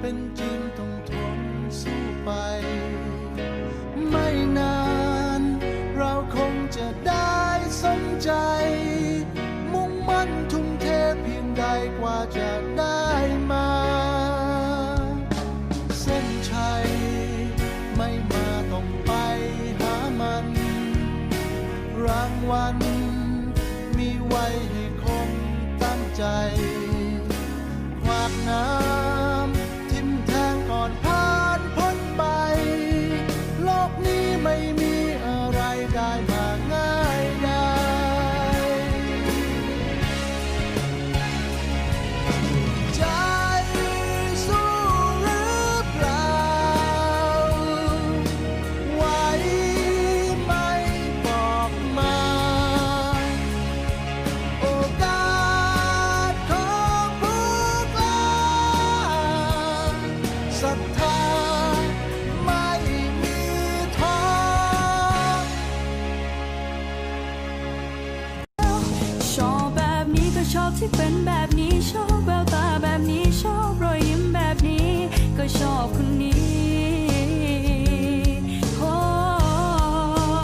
เป็นจริงต้องทนสู้ไป ไม่นาน เราคงจะได้สมใจ มุ่งมั่นทุ่มเทเพียงใดกว่าจะได้มา เส้นชัย ไม่มาต้องไปหามัน รางวัลมีไว้ให้คนตั้งใจ อะ ชอบแบบนี้ก็ชอบที่เป็นแบบ